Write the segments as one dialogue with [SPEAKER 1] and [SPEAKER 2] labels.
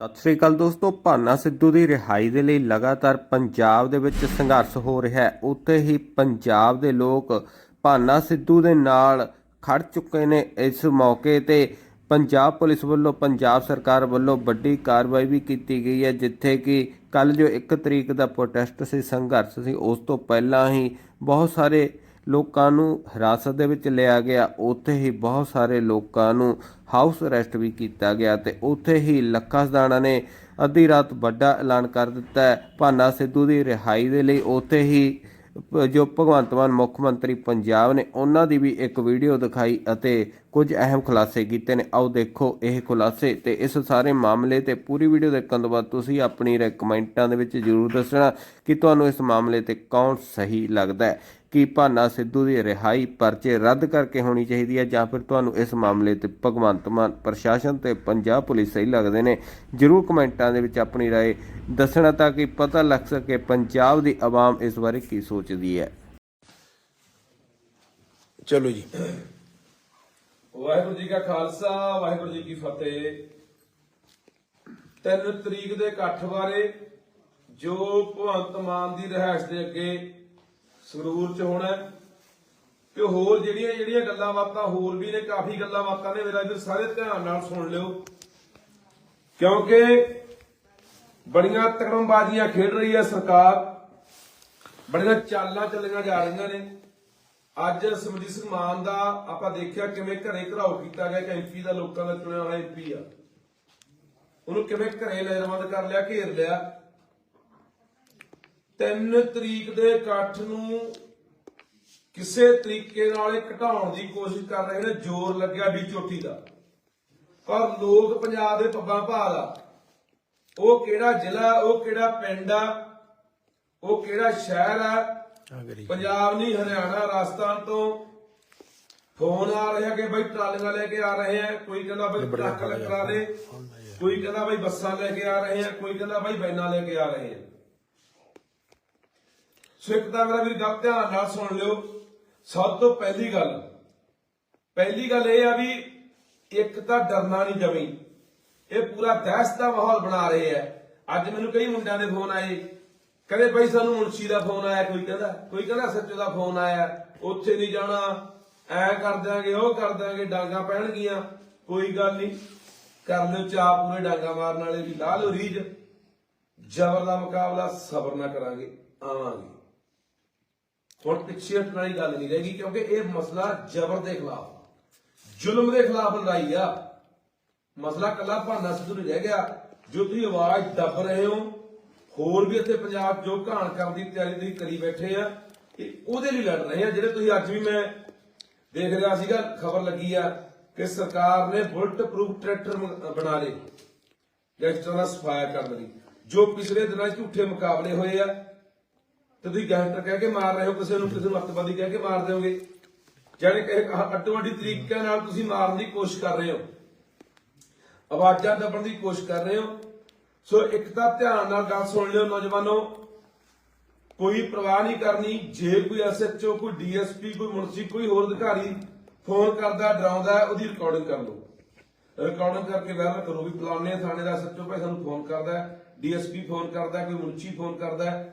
[SPEAKER 1] ਸਤਿ ਸ੍ਰੀ ਅਕਾਲ ਦੋਸਤੋ, ਭਾਨਾ ਸਿੱਧੂ ਦੀ ਰਿਹਾਈ ਦੇ ਲਈ ਲਗਾਤਾਰ ਪੰਜਾਬ ਦੇ ਵਿੱਚ ਸੰਘਰਸ਼ ਹੋ ਰਿਹਾ ਹੈ। ਉੱਥੇ ਹੀ ਪੰਜਾਬ ਦੇ ਲੋਕ ਭਾਨਾ ਸਿੱਧੂ ਦੇ ਨਾਲ ਖੜ ਚੁੱਕੇ ਨੇ। ਇਸ ਮੌਕੇ ਤੇ ਪੰਜਾਬ ਪੁਲਿਸ ਵੱਲੋਂ, ਪੰਜਾਬ ਸਰਕਾਰ ਵੱਲੋਂ ਵੱਡੀ ਕਾਰਵਾਈ ਵੀ ਕੀਤੀ ਗਈ ਹੈ, ਜਿੱਥੇ ਕਿ ਕੱਲ ਜੋ 1 ਤਰੀਕ ਦਾ ਪ੍ਰੋਟੈਸਟ ਸੀ, ਸੰਘਰਸ਼ ਸੀ, ਉਸ ਤੋਂ ਪਹਿਲਾਂ ਹੀ ਬਹੁਤ ਸਾਰੇ ਲੋਕਾਂ ਨੂੰ ਹਿਰਾਸਤ ਦੇ ਵਿੱਚ ਲਿਆ ਗਿਆ। ਉੱਥੇ ਹੀ ਬਹੁਤ ਸਾਰੇ ਲੋਕਾਂ ਨੂੰ ਹਾਊਸ ਅਰੈਸਟ ਵੀ ਕੀਤਾ ਗਿਆ ਤੇ ਉੱਥੇ ਹੀ ਲੱਖਾ ਸਦਾਣਾ ਨੇ ਅੱਧੀ ਰਾਤ ਵੱਡਾ ਐਲਾਨ ਕਰ ਦਿੱਤਾ ਭਾਨਾ ਸਿੱਧੂ ਦੀ ਰਿਹਾਈ ਦੇ ਲਈ ਉੱਥੇ ਹੀ ਜੋ ਭਗਵੰਤ ਮਾਨ ਮੁੱਖ ਮੰਤਰੀ ਪੰਜਾਬ ਨੇ, ਉਹਨਾਂ ਦੀ ਵੀ ਇੱਕ ਵੀਡੀਓ ਦਿਖਾਈ ਅਤੇ ਕੁਝ ਅਹਿਮ ਖੁਲਾਸੇ ਕੀਤੇ ਨੇ। ਆਓ ਦੇਖੋ ਇਹ ਖੁਲਾਸੇ ਤੇ ਇਸ ਸਾਰੇ ਮਾਮਲੇ ਤੇ ਪੂਰੀ ਵੀਡੀਓ ਦੇਖਣ ਤੋਂ ਬਾਅਦ ਤੁਸੀਂ ਆਪਣੀ ਰਾਏ ਕਮੈਂਟਾਂ ਦੇ ਵਿੱਚ ਜ਼ਰੂਰ ਦੱਸਣਾ ਕਿ ਤੁਹਾਨੂੰ ਇਸ ਮਾਮਲੇ ਤੇ ਕੌਣ ਸਹੀ ਲੱਗਦਾ ਹੈ। ਕਿ ਭਾਨਾ ਸਿੱਧੂ ਦੀ ਰਿਹਾਈ ਪਰਚੇ ਰੱਦ ਕਰਕੇ ਹੋਣੀ ਚਾਹੀਦੀ ਹੈ ਜਾਂ ਫਿਰ ਤੁਹਾਨੂੰ ਇਸ ਮਾਮਲੇ ਤੇ ਭਗਵੰਤ ਮਾਨ ਪ੍ਰਸ਼ਾਸਨ ਤੇ ਪੰਜਾਬ ਪੁਲਿਸ ਸਹੀ ਲੱਗਦੇ ਨੇ? ਜਰੂਰ ਕਮੈਂਟਾਂ ਦੇ ਵਿੱਚ ਆਪਣੀ رائے ਦੱਸਣਾ ਤਾਂ ਕਿ ਪਤਾ ਲੱਗ ਸਕੇ ਪੰਜਾਬ ਦੀ ਆਵਾਮ ਇਸ ਬਾਰੇ ਕੀ ਸੋਚਦੀ ਹੈ।
[SPEAKER 2] ਚਲੋ ਜੀ।
[SPEAKER 3] ਵਾਹਿਗੁਰੂ ਜੀ ਕਾ ਖਾਲਸਾ ਵਾਹਿਗੁਰੂ ਜੀ ਕੀ ਫਤਿਹ। 3 ਤਰੀਕ ਦੇ ਇਕੱਠ ਬਾਰੇ ਜੋ ਭਗਵੰਤ ਮਾਨ ਦੀ ਰਹਿائش ਦੇ ਅੱਗੇ ਸੰਗਰੂਰ ਚ ਹੋਣਾ ਤੇ ਹੋਰ ਜਿਹੜੀਆਂ ਜਿਹੜੀਆਂ ਗੱਲਾਂ ਬਾਤਾਂ ਹੋਰ ਵੀ ਨੇ, ਕਾਫੀ ਗੱਲਾਂ ਬਾਤਾਂ ਨੇ, ਮੇਰਾ ਵੀਰ ਸਾਰੇ ਧਿਆਨ ਨਾਲ ਸੁਣ ਲਿਓ। ਕਿਉਂਕਿ ਬੜੀਆਂ ਤਕੜਮਬਾਜ਼ੀਆਂ ਖੇਡ ਰਹੀ ਹੈ ਸਰਕਾਰ। ਬੜੀਆਂ ਚਾਲਾਂ ਚੱਲੀਆਂ ਜਾ ਰਹੀਆਂ ਨੇ। ਅੱਜ ਸਮਰਿੰਦਰ ਸਿੰਘ ਮਾਨ ਦਾ ਆਪਾਂ ਦੇਖਿਆ ਕਿਵੇਂ ਘਰੇ ਘਰਾਓ ਕੀਤਾ ਗਿਆ ਕਿ ਐਮਪੀ ਦਾ ਲੋਕਾਂ ਦਾ ਚੁਣਿਆ ਹੋਇਆ ਐਮਪੀ ਆ। ਉਹਨੂੰ ਕਿਵੇਂ ਘਰੇ ਲੈਰਵੰਦ ਕਰ ਲਿਆ, ਘੇਰ ਲਿਆ। 3 ਤਰੀਕ ਦੇ ਇਕੱਠ ਨੂੰ ਕਿਸੇ ਤਰੀਕੇ ਨਾਲ ਇਹ ਘਟਾਉਣ ਦੀ ਕੋਸ਼ਿਸ਼ ਕਰ ਰਹੇ ਨੇ ਜ਼ੋਰ ਲੱਗਿਆ ਵੀ ਚੋਟੀ ਦਾ। ਪਰ ਲੋਕ ਪੰਜਾਬ ਦੇ ਪੱਬਾਂ ਭਾਲ ਆ। ਉਹ ਕਿਹੜਾ ਜ਼ਿਲ੍ਹਾ ਉਹ ਕਿਹੜਾ ਪਿੰਡ ਆ ਉਹ ਕਿਹੜਾ ਸ਼ਹਿਰ ਆ
[SPEAKER 2] ਆ
[SPEAKER 3] ਪੰਜਾਬ ਨਹੀਂ ਹਰਿਆਣਾ ਰਾਜਸਥਾਨ ਤੋਂ ਫੋਨ ਆ ਰਿਹਾ ਕਿ ਬਈ ਟਰਾਲੀਆਂ ਲੈ ਕੇ ਆ ਰਹੇ ਆ ਕੋਈ ਕਹਿੰਦਾ ਬਈ ਟਰੱਕ ਕਰਾ ਦੇ ਕੋਈ ਕਹਿੰਦਾ ਬਈ ਬੱਸਾਂ ਲੈ ਕੇ ਆ ਰਹੇ ਆ ਕੋਈ ਕਹਿੰਦਾ ਬਈ ਵੈਨਾਂ ਲੈ ਕੇ ਆ ਰਹੇ ਆ। ਸੋ ਇੱਕ ਤਾਂ ਮੇਰਾ ਵੀਰ ਗੱਲ ਧਿਆਨ ਨਾਲ ਸੁਣ ਲਿਓ। ਸਭ ਤੋਂ ਪਹਿਲੀ ਗੱਲ ਪਹਿਲੀ ਗੱਲ ਇਹ ਆ ਵੀ ਇੱਕ ਤਾਂ ਡਰਨਾ ਨਹੀਂ ਜਮੀ। ਇਹ ਪੂਰਾ ਦਹਿਸ਼ਤ ਦਾ ਮਾਹੌਲ ਬਣਾ ਰਹੇ ਆ। ਅੱਜ ਮੈਨੂੰ ਕਈ ਮੁੰਡਿਆਂ ਦੇ ਫੋਨ ਆਏ। ਕਹਿੰਦੇ ਭਾਈ ਸਾਨੂੰ ਮੁਨਸ਼ੀ ਦਾ ਫੋਨ ਆਇਆ, ਕੋਈ ਕਹਿੰਦਾ ਕੋਈ ਕਹਿੰਦਾ ਸੱਚੋ ਦਾ ਫੋਨ ਆਇਆ। ਉੱਥੇ ਨਹੀਂ ਜਾਣਾ। ਐ ਕਰ ਦਿਆਂਗੇ, ਉਹ ਕਰ ਦਿਆਂਗੇ, ਡਾਂਗਾ ਪੈਣਗੀਆਂ। ਕੋਈ ਗੱਲ ਨਹੀਂ। ਕਰ ਲਿਓ ਚਾਹ ਪੂਰੇ ਡਾਂਗਾ ਮਾਰਨ ਵਾਲੇ ਵੀ ਲਾ ਲਓ ਰੀਜ ਜ਼ਬਰ ਦਾ ਮੁਕਾਬਲਾ ਸਬਰ ਨਾਲ ਕਰਾਂਗੇ, ਆਵਾਂਗੇ। ਹੁਣ ਪਿੱਛੇ ਹਟਣ ਵਾਲੀ ਗੱਲ ਨਹੀਂ ਰਹੇਗੀ ਕਿਉਂਕਿ ਇਹ ਮਸਲਾ ਜ਼ਬਰ ਦੇ ਖਿਲਾਫ ਜ਼ੁਲਮ ਦੇ ਖਿਲਾਫ ਲੜਾਈ ਆ। ਮਸਲਾ ਕੱਲਾ ਭਾਨਾ ਸਿੱਧੂ ਨਹੀਂ ਰਹਿ ਗਿਆ। ਜੋ ਤੁਸੀਂ ਆਵਾਜ਼ ਦੱਬ ਰਹੇ ਹੋ, ਹੋਰ ਵੀ ਇੱਥੇ ਪੰਜਾਬ ਜੋ ਘਾਣ ਕਰਨ ਦੀ ਤਿਆਰੀ ਤੁਸੀਂ ਕਰੀ ਬੈਠੇ ਆ ਇਹ ਉਹਦੇ ਲਈ ਲੜ ਰਹੇ ਆ, ਜਿਹੜੇ ਤੁਸੀਂ ਅੱਜ ਵੀ ਮੈਂ ਦੇਖ ਰਿਹਾ ਸੀਗਾ, ਖਬਰ ਲੱਗੀ ਆ ਕਿ ਸਰਕਾਰ ਨੇ ਬੁਲਟ ਪ੍ਰੂਫ ਟਰੈਕਟਰ ਬਣਾ ਲਏ। ਗੈਂਗਸਟਰਾਂ ਦਾ ਸਫਾਇਆ ਕਰਨ ਲਈ। ਜੋ ਪਿਛਲੇ ਦਿਨਾਂ 'ਚ ਝੂਠੇ ਮੁਕਾਬਲੇ ਹੋਏ ਆ ਤੇ ਤੁਸੀਂ ਗੈਂਗਸਟਰ ਕਹਿ ਕੇ ਮਾਰ ਰਹੇ ਹੋ, ਕਿਸੇ ਨੂੰ ਕਿਸੇ ਨੂੰ ਕਹਿ ਕੇ ਮਾਰ ਦਿਓਗੇ। ਜਾਨੀ ਕਿ ਅੱਡੋ ਅੱਡੀ ਨਾਲ ਤੁਸੀਂ ਮਾਰਨ ਦੀ ਕੋਸ਼ਿਸ਼ ਕਰ ਰਹੇ ਹੋ। ਆਵਾਜ਼ਾਂ ਦੱਬਣ ਦੀ ਕੋਸ਼ਿਸ਼ ਕਰ ਰਹੇ ਹੋ। ਸੋ ਇੱਕ ਤਾਂ ਧਿਆਨ ਨਾਲ ਗੱਲ ਸੁਣ ਲਿਓ ਨੌਜਵਾਨੋ। ਕੋਈ ਪਰਵਾਹ ਨਹੀਂ ਕਰਨੀ। ਜੇ ਕੋਈ ਐਸਐਚਓ ਕੋਈ ਡੀਐਸਪੀ ਕੋਈ ਮੁਨਸੀ, ਕੋਈ ਹੋਰ ਅਧਿਕਾਰੀ ਫੋਨ ਕਰਦਾ, ਡਰਾਉਂਦਾ, ਉਹਦੀ ਰਿਕਾਰਡਿੰਗ ਕਰ ਲਓ। ਰਿਕਾਰਡਿੰਗ ਕਰਕੇ ਵਾਇਰਲ ਕਰੋ ਵੀ ਫਲਾਣੇ ਥਾਣੇ ਦਾ ਐਸਐਚਓ ਭਾਈ ਸਾਨੂੰ ਫੋਨ ਕਰਦਾ ਹੈ ਡੀਐਸਪੀ ਫੋਨ ਕਰਦਾ, ਕੋਈ ਮੁਨਸੀ ਫੋਨ ਕਰਦਾ।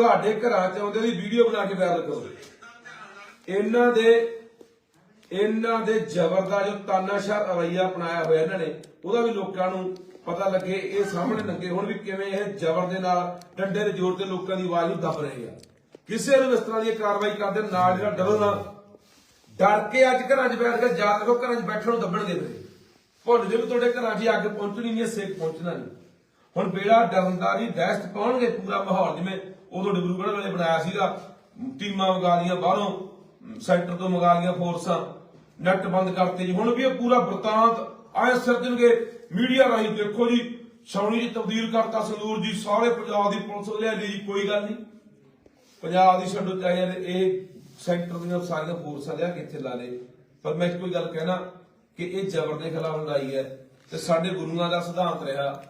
[SPEAKER 3] ਤੁਹਾਡੇ ਘਰਾਂ ਚ ਆਉਂਦੇ ਦੀ ਵੀਡੀਓ ਬਣਾ ਕੇ ਵਾਇਰਲ ਕਰੋ ਇਹਨਾਂ ਦੇ ਇਹਨਾਂ ਦੇ ਜ਼ਬਰ ਦਾ ਜੋ ਤਾਨਾਸ਼ਾਹ ਰਵਈਆ ਅਪਣਾਇਆ ਹੋਇਆ ਇਹਨਾਂ ਨੇ, ਉਹਦਾ ਵੀ ਲੋਕਾਂ ਨੂੰ ਪਤਾ ਲੱਗੇ, ਇਹ ਸਾਹਮਣੇ ਲੱਗੇ ਹੁਣ ਵੀ ਕਿਵੇਂ ਇਹ ਜ਼ਬਰ ਦੇ ਨਾਲ, ਡੰਡੇ ਦੇ ਜ਼ੋਰ ਤੇ ਲੋਕਾਂ ਦੀ ਆਵਾਜ਼ ਨੂੰ ਦੱਬ ਰਹੇ ਆ। ਕਿਸੇ ਨੂੰ ਇਸ ਤਰ੍ਹਾਂ ਦੀ ਕਾਰਵਾਈ ਕਰਦੇ, ਨਾਲ ਜਿਹੜਾ ਡਰੋ ਨਾ, ਡਰ ਕੇ ਅੱਜ ਘਰਾਂ 'ਚ ਬੈਠ ਕੇ ਯਾਦ ਦੇਖੋ ਘਰਾਂ 'ਚ ਬੈਠਣ ਨੂੰ ਦੱਬਣਗੇ ਫਿਰ ਭੁੱਲ ਜੇ ਵੀ ਤੁਹਾਡੇ ਘਰਾਂ 'ਚ ਅੱਗ ਪਹੁੰਚਣੀ ਨਹੀਂ ਸੇਕ ਪਹੁੰਚਣਾ ਨਹੀਂ। ਹੁਣ ਬੇੜਾ ਡਰਨ ਦਾ ਨਹੀਂ ਦਹਿਸ਼ਤ ਪਾਉਣਗੇ ਪੂਰਾ ਮਾਹੌਲ, ਜਿਵੇਂ ਉਦੋਂ ਡਿਬਰੂਗੜ੍ਹ ਵਾਲੇ ਬਣਾਇਆ ਸੀਗਾ। ਟੀਮਾਂ ਮੰਗਾ ਲੀਆਂ ਬਾਹਰੋਂ, ਸੈਂਟਰ ਤੋਂ ਮੰਗਾ ਲੀਆਂ ਫੋਰਸਾਂ। ਨੈਟ ਬੰਦ ਕਰਤੇ ਜੀ। ਹੁਣ ਵੀ ਇਹ ਪੂਰਾ ਵਰਤਾਂਤ ਆਏ ਸਿਰਜਣਗੇ ਮੀਡੀਆ ਰਾਹੀਂ ਦੇਖੋ ਜੀ, ਛਾਉਣੀ ਜੀ ਤਬਦੀਲ ਕਰਤਾ ਸੰਦੂਰ ਜੀ। ਸਾਰੇ ਪੰਜਾਬ ਦੀ ਪੁਲਿਸ ਲਿਆ ਜੀ। ਕੋਈ ਗੱਲ ਨਹੀਂ। ਪੰਜਾਬ ਦੀ ਛੱਡੋ ਚਾਹੇ ਇਹ ਸੈਂਟਰ ਦੀਆਂ ਸਾਰੀਆਂ ਫੋਰਸਾਂ ਲਿਆ ਕੇ ਇੱਥੇ ਲਾ ਲੇ ਪਰ ਮੈਂ ਕੋਈ ਗੱਲ ਕਹਿਣਾ ਕਿ ਇਹ ਜ਼ਬਰ ਦੇ ਖਿਲਾਫ ਲੜਾਈ ਹੈ। ਤੇ ਸਾਡੇ ਗੁਰੂਆਂ ਦਾ ਸਿਧਾਂਤ ਰਿਹਾ।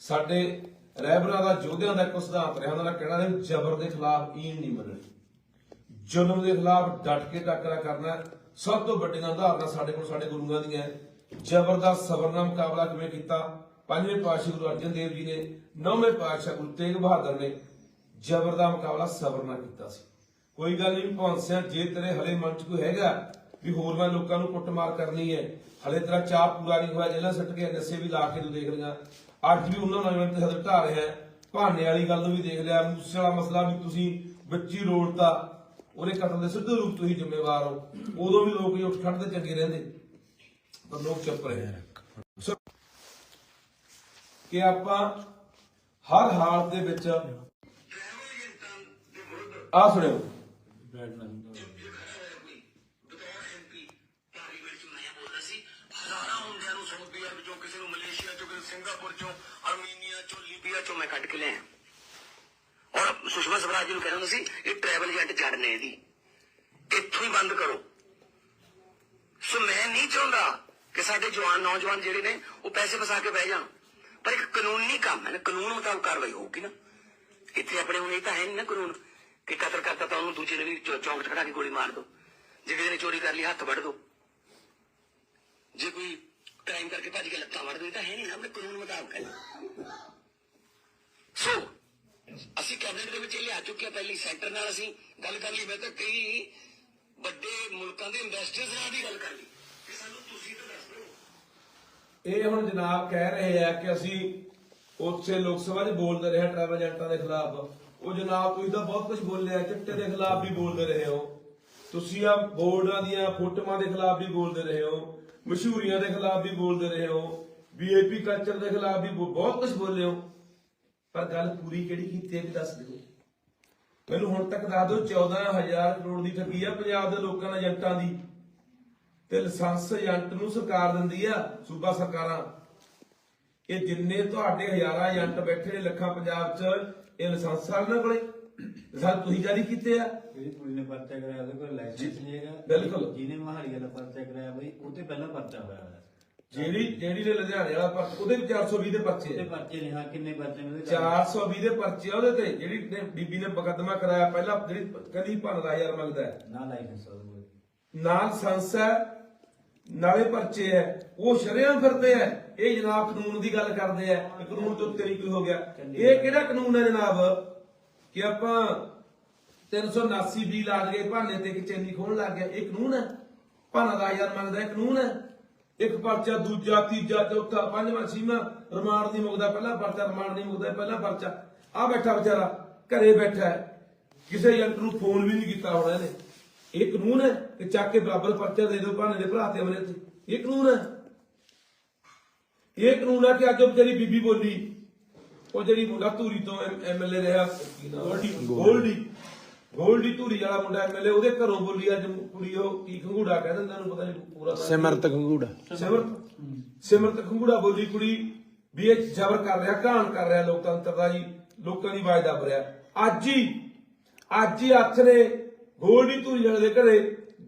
[SPEAKER 3] ਸਾਡੇ ਰਹਿਬਰਾਂ ਦਾ, ਯੋਧਿਆਂ ਦਾ ਇੱਕ ਸਿਧਾਂਤ ਰਿਹਾ, ਉਹਨਾਂ ਦਾ ਕਹਿਣਾ ਹੈ ਜ਼ਬਰ ਦੇ ਖਿਲਾਫ ਈਨ ਨਹੀਂ ਮੰਨਣੀ। ਜ਼ੁਲਮ ਦੇ ਖਿਲਾਫ ਡਟ ਕੇ ਟੱਕਰਾ ਕਰਨਾ ਸਭ ਤੋਂ ਵੱਡੀਆਂ ਉਦਾਹਰਨਾਂ ਸਾਡੇ ਕੋਲ, ਸਾਡੇ ਗੁਰੂਆਂ ਦੀਆਂ ਜ਼ਬਰ ਦਾ ਸਬਰ ਨਾਲ ਮੁਕਾਬਲਾ ਕਿਵੇਂ ਕੀਤਾ? ਪੰਜਵੇਂ ਪਾਤਸ਼ਾਹ ਗੁਰੂ ਅਰਜਨ ਦੇਵ ਜੀ ਨੇ, ਨੌਵੇਂ ਪਾਤਸ਼ਾਹ ਗੁਰੂ ਤੇਗ ਬਹਾਦਰ ਨੇ ਜ਼ਬਰ ਦਾ ਮੁਕਾਬਲਾ ਸਬਰ ਨਾਲ ਕੀਤਾ ਸੀ। ਕੋਈ ਗੱਲ ਨਹੀਂ ਭੌਂਸਿਆ ਜੇ ਤੇਰੇ ਹਲੇ ਮਨ ਚ ਕੋਈ ਹੈਗਾ ਵੀ ਹੋਰ ਮੈਂ ਲੋਕਾਂ ਨੂੰ ਕੁੱਟਮਾਰ ਕਰਨੀ ਹੈ, ਹਲੇ ਤੇਰਾ ਚਾਹ ਪੂਰਾ ਨਹੀਂ ਹੋਇਆ ਜੇਲਾ ਸੱਟ ਕੇ ਨਸ਼ੇ ਵੀ ਲਾ ਕੇ ਤੂੰ ਦੇਖ ਲਿਆ ਅੱਜ ਵੀ ਉਹਨਾਂ ਨਾਲ ਮੈਂ ਤੇ ਢਾ ਰਿਹਾ ਹੈ। ਭਾਨੇ ਵਾਲੀ ਗੱਲ ਨੂੰ ਵੀ ਦੇਖ ਲਿਆ। ਮੂਸੇ ਵਾਲਾ ਮਸਲਾ ਵੀ ਤੁਸੀਂ ਬੱਚੀ ਰੋੜਤਾ ਉਹਦੇ ਕਤਲ ਦੇ ਸਿੱਧੇ ਰੂਪ ਤੁਸੀਂ ਜ਼ਿੰਮੇਵਾਰ ਹੋ। ਉਦੋਂ ਵੀ ਲੋਕ ਹੀ ਉੱਠ ਖੜਦੇ ਚੰਗੇ ਰਹਿੰਦੇ। ਪਰ ਲੋਕ ਚੁੱਪ ਰਹੇ। ਕਿ ਆਪਾਂ ਹਰ ਹਾਲਤ ਦੇ ਵਿੱਚ ਆ ਸੁਣਿਓ।
[SPEAKER 2] ਚੋਂ ਚੋਂ ਮੈਂ ਕੱਢ ਕੇ ਲਿਆ ਔਰ ਸੁਸ਼ਮਾ ਸਵਰਾਜ ਜੀ ਨੂੰ ਕਹਿੰਦਾ ਸੀ, ਇਹ ਟਰੈਵਲ ਏਜੰਟ ਜੜ ਨੇ ਇਹਦੀ। ਇੱਥੋਂ ਹੀ ਬੰਦ ਕਰੋ। ਸੋ ਮੈਂ ਨਹੀਂ ਚਾਹੁੰਦਾ ਕਿ ਸਾਡੇ ਜਵਾਨ, ਨੌਜਵਾਨ ਜਿਹੜੇ ਨੇ, ਉਹ ਪੈਸੇ ਫਸਾ ਕੇ ਬਹਿ ਜਾਣ। ਪਰ ਇੱਕ ਕਾਨੂੰਨੀ ਕੰਮ ਹੈ ਨਾ, ਕਾਨੂੰਨ ਮੁਤਾਬਕ ਕਾਰਵਾਈ ਹੋਊਗੀ ਨਾ। ਇੱਥੇ ਆਪਣੇ ਹੁਣ ਇਹ ਤਾਂ ਹੈ ਨਹੀਂ ਨਾ ਕਾਨੂੰਨ ਕਿ ਕਤਲ ਕਰਤਾ ਤਾਂ ਉਹਨੂੰ ਦੂਜੇ ਨੇ ਵੀ ਚੌਂਕ ਖੜਾ ਕੇ ਗੋਲੀ ਮਾਰ ਦੋ। ਜੇ ਕਿਸੇ ਨੇ ਚੋਰੀ ਕਰ ਲਈ, ਹੱਥ ਵੱਢ ਦੋ। ਜੇ ਕੋਈ ਕ੍ਰਾਈਮ ਕਰਕੇ ਭੱਜ ਕੇ ਲੱਤਾਂ ਵੜ ਦੇ ਤਾਂ ਹੈ ਨਹੀਂ ਨਾ, ਆਪਣੇ ਕਾਨੂੰਨ ਮੁਤਾਬਕ ਹੈ। ਸੋ ਅਸੀਂ ਕੈਬਨਿਟ ਦੇ ਵਿੱਚ ਲਿਆ ਚੁੱਕਿਆ ਪਹਿਲੀ ਸੈਂਟਰ ਨਾਲ ਅਸੀਂ ਗੱਲ ਕਰ ਲਈ। ਮੈਂ ਤਾਂ ਕਈ ਵੱਡੇ ਮੁਲਕਾਂ ਦੇ ਇਨਵੈਸਟਰਸ ਨਾਲ ਵੀ ਗੱਲ ਕਰ ਲਈ। ਕਿ ਸਾਨੂੰ ਤੁਸੀਂ ਤਾਂ ਦੱਸ ਦਿਓ।
[SPEAKER 3] ਇਹ ਹੁਣ ਜਨਾਬ ਕਹਿ ਰਹੇ ਆ ਕਿ ਅਸੀਂ ਉੱਥੇ ਲੋਕ ਸਭਾ 'ਚ ਬੋਲਦੇ ਰਹੇ ਟਰੈਵਲ ਏਜੰਟਾਂ ਦੇ ਖਿਲਾਫ। ਉਹ ਜਨਾਬ, ਤੁਸੀਂ ਤਾਂ ਬਹੁਤ ਕੁਝ ਬੋਲਿਆ, ਚਿੱਟੇ ਦੇ ਖਿਲਾਫ ਵੀ ਬੋਲਦੇ ਰਹੇ ਹੋ। ਤੁਸੀਂ ਆ ਬੋਰਡਾਂ ਦੀਆਂ ਫੋਟੋਆਂ ਦੇ ਖਿਲਾਫ ਵੀ ਬੋਲਦੇ ਰਹੇ ਹੋ। ਮਸ਼ਹੂਰੀਆਂ ਦੇ ਖਿਲਾਫ ਵੀ ਬੋਲਦੇ ਰਹੇ ਹੋ। ਵੀਆਈਪੀ ਕਲਚਰ ਦੇ ਖਿਲਾਫ ਵੀ ਬੋ- ਬਹੁਤ ਕੁਝ ਬੋਲੇ ਹੋ। ਪਰ ਗੱਲ ਪੂਰੀ ਕਿਹੜੀ ਕੀਤੀ ਹੈ ਵੀ ਦੱਸ ਦਿਓ। ਮੈਨੂੰ ਹੁਣ ਤੱਕ ਦੱਸ ਦਿਓ 14000 ਕਰੋੜ ਦੀ ਠੱਗੀ ਆ ਪੰਜਾਬ ਦੇ ਲੋਕਾਂ ਨਾਲ ਏਜੰਟਾਂ ਦੀ। ਤੇ ਲਾਇਸੈਂਸ ਏਜੰਟ ਨੂੰ ਸਰਕਾਰ ਦਿੰਦੀ ਆ ਸੂਬਾ ਸਰਕਾਰਾਂ। ਇਹ ਜਿੰਨੇ ਤੁਹਾਡੇ ਹਜ਼ਾਰਾਂ ਏਜੰਟ ਬੈਠੇ ਨੇ ਲੱਖਾਂ ਪੰਜਾਬ 'ਚ ਇਹ ਲਾਇਸੈਂਸ ਸਾਰਿਆਂ ਕੋਲੇ। ਲਾਇਸੈਂਸ ਤੁਸੀਂ ਜਾਰੀ ਕੀਤੇ ਆ।
[SPEAKER 4] ਜਿਹੜੀ ਕੁੜੀ ਨੇ ਪਰਚਾ ਕਰਾਇਆ ਉਹਦੇ ਕੋਲ ਲਾਇਸੈਂਸ ਨਹੀਂ ਹੈਗਾ।
[SPEAKER 3] ਬਿਲਕੁਲ।
[SPEAKER 4] ਜਿਹਨੇ ਮਹਾਲੀ ਵਾਲਾ ਪਰਚਾ ਕਰਾਇਆ ਬਈ ਉਹ ਤੇ ਪਹਿਲਾਂ ਪਰਚਾ ਹੋਇਆ ਹੋਇਆ
[SPEAKER 3] ਜਿਹੜੀ ਜਿਹੜੀ ਨੇ ਲੁਧਿਆਣੇ ਵਾਲਾ ਪਰ ਉਹਦੇ ਵੀ 420 ਦੇ ਪਰਚੇ
[SPEAKER 4] ਉਹਦੇ
[SPEAKER 3] ਆ
[SPEAKER 4] ਪਰਚੇ ਨੇ ਹਾਂ ਕਿੰਨੇ ਪਰਚੇ ਨੇ ਉਹਦੇ
[SPEAKER 3] 420 ਦੇ ਪਰਚੇ ਆ ਉਹਦੇ ਤੇ ਜਿਹੜੀ ਨੇ ਬੀਬੀ ਨੇ ਮੁਕੱਦਮਾ ਕਰਾਇਆ ਪਹਿਲਾਂ ਜਿਹੜੀ ਕਹਿੰਦੀ ਭੰਨ ਦਾ ਹਜ਼ਾਰ ਮੰਗਦਾ ਹੈ
[SPEAKER 4] ਨਾ ਲਾਇਸੈਂਸ ਉਹਦੇ ਕੋਲ
[SPEAKER 3] ਨਾਲ ਸੰਸ ਹੈ ਨਾਲੇ ਪਰਚੇ ਹੈ ਉਹ ਸ਼ਰੇਆਮ ਫਿਰਦੇ ਆ ਇਹ ਜਨਾਬ ਕਾਨੂੰਨ ਦੀ ਗੱਲ ਕਰਦੇ ਆ ਕਿ ਕਾਨੂੰਨ ਤੋਂ ਨਹੀਂ ਕੋਈ ਹੋ ਗਿਆ। ਇਹ ਕਿਹੜਾ ਕਾਨੂੰਨ ਹੈ ਜਨਾਬ? ਕਿ ਆਪਾਂ 379 ਬੀ ਲਾ ਲਗੇ ਭਾਨੇ ਤੇ ਕਿ ਚੈਨੀ ਖੋਣ ਲੱਗ ਗਿਆ। ਇਹ ਕਾਨੂੰਨ ਹੈ? ਭਾਨਾ ਦਾ ਹਜ਼ਾਰ ਮੰਗਦਾ ਇਹ ਕਾਨੂੰਨ ਹੈ? ਇੱਕ ਪਰਚਾ ਦੂਜਾ ਤੀਜਾ ਚੌਥਾ ਪੰਜਵਾਂ ਛੇਵਾਂ ਰਿਮਾਂਡ ਨਹੀਂ ਮੁਕਦਾ। ਪਹਿਲਾ ਪਰਚਾ ਰਿਮਾਂਡ ਨਹੀਂ ਮੁਕਦਾ ਪਹਿਲਾ ਪਰਚਾ। ਆ ਬੈਠਾ ਵਿਚਾਰਾ ਘਰੇ ਬੈਠਾ ਹੈ। ਕਿਸੇ ਏਜੰਟ ਨੂੰ ਫੋਨ ਵੀ ਨਹੀਂ ਕੀਤਾ ਹੋਣਾ ਇਹਨੇ। ਇਹ ਕਾਨੂੰਨ ਹੈ ਕਿ ਚੱਕ ਕੇ ਬਰਾਬਰ ਪਰਚਾ ਦੇ ਦਿਓ ਭਾਣੇ ਦੇ ਭਰਾ ਤੇ ਅਮਰੇ ਤੇ। ਇਹ ਕਾਨੂੰਨ ਹੈ। ਇਹ ਕਾਨੂੰਨ ਹੈ ਕਿ ਅੱਜ ਉਹ ਜਿਹੜੀ ਬੀਬੀ ਬੋਲੀ। ਉਹ ਜਿਹੜੀ ਮੁੰਡਾ ਧੂਰੀ ਤੋਂ ਐਮਐਲਏ ਰਿਹਾ। ਗੋਲਡੀ। ਗੋਲਡੀ। ਗੋਲਡੀ ਧੂਰੀ ਵਾਲਾ ਮੁੰਡਾ ਐਮਐਲਏ ਉਹਦੇ ਘਰੋਂ ਬੋਲੀ ਅੱਜ ਕੁੜੀ ਉਹ ਕੀ ਖੰਗੂੜਾ ਕਹਿ ਦਿੰਦਾ ਉਹਨੂੰ ਪਤਾ ਨਹੀਂ ਪੂਰਾ ਨਾਂ।
[SPEAKER 5] ਸਿਮਰਤ ਖੰਗੂੜਾ।
[SPEAKER 3] ਸਿਮਰਤ ਸਿਮਰਤ ਖੰਗੂੜਾ ਬੋਲੀ ਕੁੜੀ ਵੀ ਇਹ ਜ਼ਬਰ ਕਰ ਰਿਹਾ ਘਾਣ ਕਰ ਰਿਹਾ ਲੋਕਤੰਤਰ ਦਾ ਜੀ ਲੋਕਾਂ ਦੀ ਆਵਾਜ਼ ਦੱਬ ਰਿਹਾ। ਅੱਜ ਹੀ ਅੱਜ ਹੀ ਹੱਥ ਨੇ ਗੋਲਡੀ ਧੂਰੀ ਵਾਲੇ ਦੇ ਘਰੇ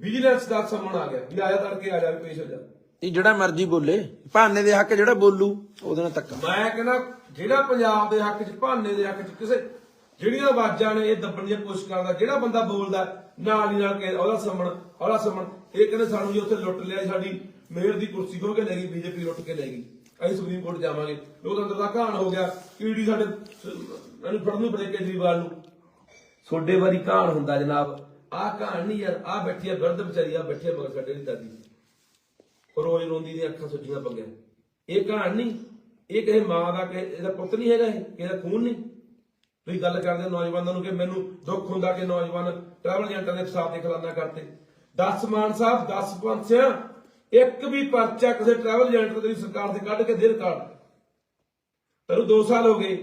[SPEAKER 3] ਵਿਜੀਲੈਂਸ ਦਾ ਸਮਣ ਆ ਗਿਆ ਵੀ ਆਇਆ ਤੜਕੇ ਆ ਜਾ ਵੀ ਪੇਸ਼ ਹੋ ਜਾ।
[SPEAKER 5] ਇਹ ਜਿਹੜਾ ਮਰਜ਼ੀ ਬੋਲੇ ਭਾਨੇ ਦੇ ਹੱਕ ਜਿਹੜਾ ਬੋਲੂ ਉਹਦੇ ਨਾਲ ਧੱਕਾ।
[SPEAKER 3] ਮੈਂ ਕਹਿੰਦਾ ਜਿਹੜਾ ਪੰਜਾਬ ਦੇ ਹੱਕ 'ਚ ਭਾਨੇ ਦੇ ਹੱਕ 'ਚ ਕਿਸੇ ਜਿਹੜੀਆਂ ਆਵਾਜ਼ਾਂ ਨੇ, ਇਹ ਦੱਬਣ ਦੀ ਕੋਸ਼ਿਸ਼ ਕਰਦਾ ਜਿਹੜਾ ਬੰਦਾ ਬੋਲਦਾ, ਨਾਲ ਹੀ ਨਾਲ ਕਿ ਉਹਦਾ ਸਮਣ ਉਹਦਾ ਸਮਣ ਇਹ ਕਹਿੰਦੇ ਸਾਨੂੰ ਜੀ ਉੱਥੇ ਲੁੱਟ ਲਿਆ ਸਾਡੀ ਮੇਅਰ ਦੀ ਕੁਰਸੀ ਖੋ ਕੇ ਲੈ ਗਈ, ਬੀਜੇਪੀ ਲੁੱਟ ਕੇ ਲੈ ਗਈ। ਅਸੀਂ ਸੁਪਰੀਮ ਕੋਰਟ ਜਾਵਾਂਗੇ। ਲੋਕਤੰਤਰ ਦਾ ਘਾਣ ਹੋ ਗਿਆ। ਈਡੀ ਸਾਡੇ ਇਹਨੂੰ ਫੜਨ ਨੂੰ ਬੜੇ ਕੇਜਰੀਵਾਲ ਨੂੰ। ਛੋਡੇ ਵਾਰੀ ਘਾਣ ਹੁੰਦਾ ਜਨਾਬ। ਆਹ ਘਾਣ ਨਹੀਂ ਯਾਰ, ਆਹ ਬੈਠੀ ਆ ਬਿਰਧ ਵਿਚਾਰੀ ਆ ਬੈਠੀ ਆ ਮਗਰ ਸਾਡੇ ਦੀ ਦਾਦੀ। ਰੋਜ਼ ਰੋਂਦੀ ਦੀਆਂ ਅੱਖਾਂ ਸੁੱਜੀਆਂ ਪਈਆਂ ਇਹ ਘਾਣ ਨਹੀਂ। ਇਹ ਕਿਸੇ ਮਾਂ ਦਾ ਕਿ ਇਹਦਾ ਪੁੱਤ ਨਹੀਂ ਹੈਗਾ ਇਹ ਇਹਦਾ ਖੂਨ ਨਹੀਂ। ਤੁਸੀਂ ਗੱਲ ਕਰਦੇ ਨੌਜਵਾਨਾਂ ਨੂੰ ਕਿ ਮੈਨੂੰ ਦੁੱਖ ਹੁੰਦਾ ਕਿ ਨੌਜਵਾਨ ਟਰੈਵਲ ਏਜੰਟਾਂ ਦੇ ਫਸਾਦ ਦੇ ਖਿਲਾਫ ਕਰਦੇ 10 ਮਾਨ ਸਾਹਿਬ 10 ਪੰਥਿਆ, ਇੱਕ ਵੀ ਪਰਚਾ ਕਿਸੇ ਟਰੈਵਲ ਏਜੰਟ ਦੀ ਸਰਕਾਰ ਦੇ ਕੱਢ ਕੇ ਦੇ ਰਿਕਾਰਡ ਤੈਨੂੰ 2 ਸਾਲ ਹੋ ਗਏ,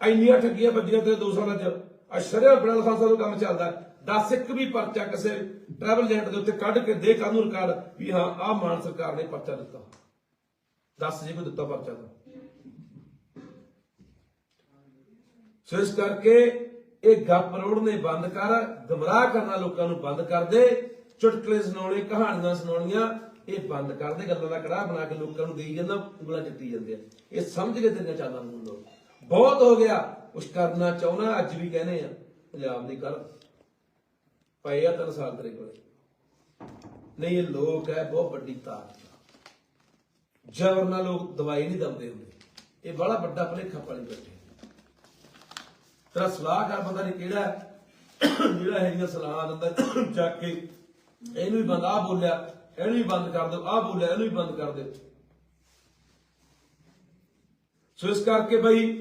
[SPEAKER 3] ਇੰਨੀਆਂ ਠੱਗੀਆਂ ਵੱਜੀਆਂ ਤੇ 2 ਸਾਲਾਂ ਚ ਅਸ਼ਰਿਆ ਬੜਾ ਲਾਇਸੈਂਸਾਂ ਦਾ ਕੰਮ ਚੱਲਦਾ। 10 ਇੱਕ ਵੀ ਪਰਚਾ ਕਿਸੇ ਟਰੈਵਲ ਏਜੰਟ ਦੇ ਉੱਤੇ ਕੱਢ ਕੇ ਦੇ ਕਾਨੂੰਨ ਰਿਕਾਰਡ ਵੀ ਹਾਂ, ਆਹ ਮਾਨ ਸਰਕਾਰ ਨੇ ਪਰਚਾ ਦਿੱਤਾ। 10 ਜੇ ਕੋਈ ਦਿੱਤਾ ਪਰਚਾ ਤਾਂ। ਸੋ ਇਸ ਕਰਕੇ ਇਹ ਗੱਪ ਰੋੜਨੇ ਬੰਦ ਕਰ, ਗਮਰਾਹ ਕਰਨਾ ਲੋਕਾਂ ਨੂੰ ਬੰਦ ਕਰ ਦੇ, ਚੁਟਕਲੇ ਸੁਣਾਉਣੇ, ਕਹਾਣੀਆਂ ਸੁਣਾਉਣੀਆਂ, ਇਹ ਬੰਦ ਕਰ ਦੇ, ਗੱਲਾਂ ਦਾ ਕੜਾਹ ਬਣਾ ਕੇ ਲੋਕਾਂ ਨੂੰ ਦੇਈ ਜਾਂਦਾ, ਉਂਗਲਾਂ ਚੱਟੀ ਜਾਂਦੇ ਆ। ਇਹ ਸਮਝ ਕੇ ਤੇਰੀਆਂ ਚਾਲਾਂ ਨੂੰ ਲੋਕ। ਬਹੁਤ ਹੋ ਗਿਆ, ਕੁਛ ਕਰਨਾ ਚਾਹੁੰਦਾ, ਅੱਜ ਵੀ ਕਹਿੰਦੇ ਆ, ਪੰਜਾਬ ਦੀ ਗੱਲ। ਪਏ ਆ ਤਿੰਨ ਸਾਲ ਤੇਰੇ ਕੋਲੇ। ਨਹੀਂ, ਇਹ ਲੋਕ ਹੈ, ਬਹੁਤ ਵੱਡੀ ਤਾਕਤ ਜ਼ਬਰ ਨਾਲ ਲੋਕ ਦਵਾਈ ਨਹੀਂ ਦੰਦੇ ਹੁੰਦੇ। ਇਹ ਬੜਾ ਵੱਡਾ ਭਲੇਖਾ ਪਾਲੀ ਬੈਠੇ ਤੇਰਾ ਸਲਾਹਕਾਰ ਪਤਾ ਨਹੀਂ ਕਿਹੜਾ ਜਿਹੜਾ ਇਹ ਜਿਹੀਆਂ ਸਲਾਹਾਂ ਦਿੰਦਾ ਚੱਕ ਕੇ। ਇਹਨੂੰ ਵੀ ਬੰਦ ਆ ਬੋਲਿਆ। ਇਹਨੂੰ ਵੀ ਬੰਦ ਕਰ ਦਿਓ ਆ ਬੋਲਿਆ, ਇਹਨੂੰ ਹੀ ਬੰਦ ਕਰ ਦਿਓ ਸੋ ਇਸ ਕਰਕੇ ਬਈ,